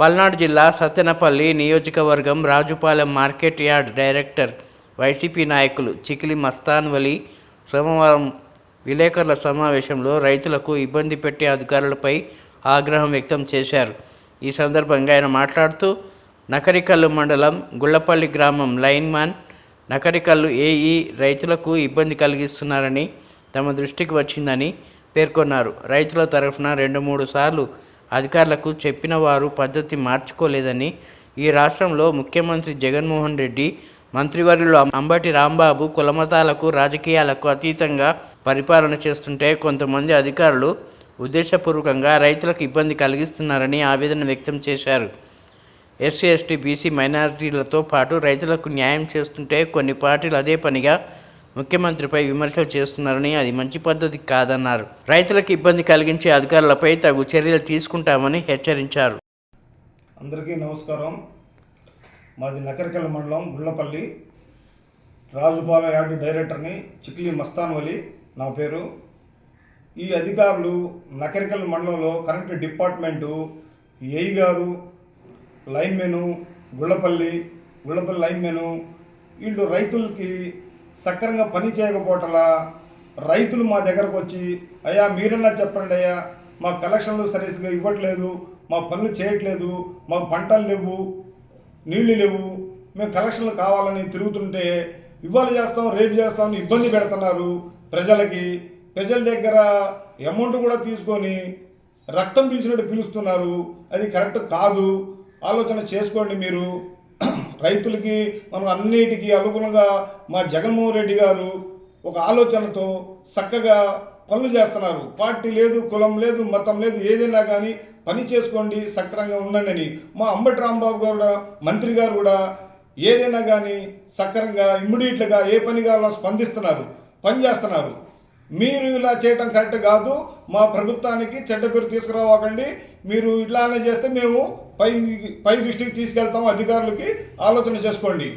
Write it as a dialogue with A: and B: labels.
A: పల్నాడు జిల్లా సత్తెనపల్లి నియోజకవర్గం Rajupalem market yard director YCP నాయకులు చికిలి మస్తాన్ వలి సోమవారం విలేకరుల సమావేశంలో రైతులకు ఇబ్బంది పెట్టే అధికారులపై ఆగ్రహం వ్యక్తం చేశారు. ఈ సందర్భంగా ఆయన మాట్లాడుతూ నకరికల్లు మండలం గుళ్ళపల్లి గ్రామం లైన్మాన్ నకరికల్లు ఏఈ రైతులకు ఇబ్బంది కలిగిస్తున్నారని తమ దృష్టికి వచ్చిందని పేర్కొన్నారు. రైతుల తరఫున రెండు మూడు సార్లు అధికారులకు చెప్పిన వారు పద్ధతి మార్చుకోలేదని ఈ రాష్ట్రంలో ముఖ్యమంత్రి జగన్మోహన్ రెడ్డి మంత్రివర్యులు అంబటి రాంబాబు కులమతాలకు రాజకీయాలకు అతీతంగా పరిపాలన చేస్తుంటే కొంతమంది అధికారులు ఉద్దేశపూర్వకంగా రైతులకు ఇబ్బంది కలిగిస్తున్నారని ఆవేదన వ్యక్తం చేశారు. ఎస్సీ ఎస్టీ బీసీ మైనారిటీలతో పాటు రైతులకు న్యాయం చేస్తుంటే కొన్ని పార్టీలు అదే పనిగా ముఖ్యమంత్రిపై విమర్శలు చేస్తున్నారని అది మంచి పద్ధతి కాదన్నారు. రైతులకు ఇబ్బంది కలిగించే అధికారులపై తగు చర్యలు తీసుకుంటామని హెచ్చరించారు.
B: అందరికీ నమస్కారం. మాది నకరికల్ మండలం గుళ్ళపల్లి. రాజుపాల యార్డు డైరెక్టర్ని చిక్లీ మస్తాన్ వలి నా పేరు. ఈ అధికారులు నకరికల్ మండలంలో కరెంట్ డిపార్ట్మెంటు ఏఈ గారు లైన్మెను గుళ్ళపల్లి గుళ్ళపల్లి లైన్మెను వీళ్ళు రైతులకి సక్రంగా పని చేయకపోవటలా రైతులు మా దగ్గరకు వచ్చి అయ్యా మీరన్నా చెప్పండి అయ్యా? మా కలెక్షన్లు సరిగ్గా ఇవ్వట్లేదు మా పనులు చేయట్లేదు మాకు పంటలు లేవు నీళ్ళు లేవు మేము కలెక్షన్లు కావాలని తిరుగుతుంటే ఇవాళ చేస్తాం రేపు చేస్తాం ఇబ్బంది పెడుతున్నారు ప్రజలకి. ప్రజల దగ్గర అమౌంట్ కూడా తీసుకొని రక్తం పిలిచినట్టు పిలుస్తున్నారు. అది కరెక్ట్ కాదు. ఆలోచన చేసుకోండి మీరు. రైతులకి మనం అన్నిటికీ అనుగుణంగా మా జగన్మోహన్ రెడ్డి గారు ఒక ఆలోచనతో చక్కగా పనులు చేస్తున్నారు. పార్టీ లేదు కులం లేదు మతం లేదు ఏదైనా కానీ పని చేసుకోండి సక్రంగా ఉండండి అని. మా అంబటి రాంబాబు గారు కూడా మంత్రి గారు కూడా ఏదైనా కానీ సక్రంగా ఇమ్మీడియట్గా ఏ పని కావాలో స్పందిస్తున్నారు పని చేస్తున్నారు. మీరు ఇలా చేయటం కరెక్ట్ కాదు. మా ప్రభుత్వానికి చెడ్డ పేరు తీసుకురావకండి. మీరు ఇట్లానే చేస్తే మేము పై పై దృష్టికి తీసుకెళ్తాం. అధికారులకి ఆలోచన చేసుకోండి.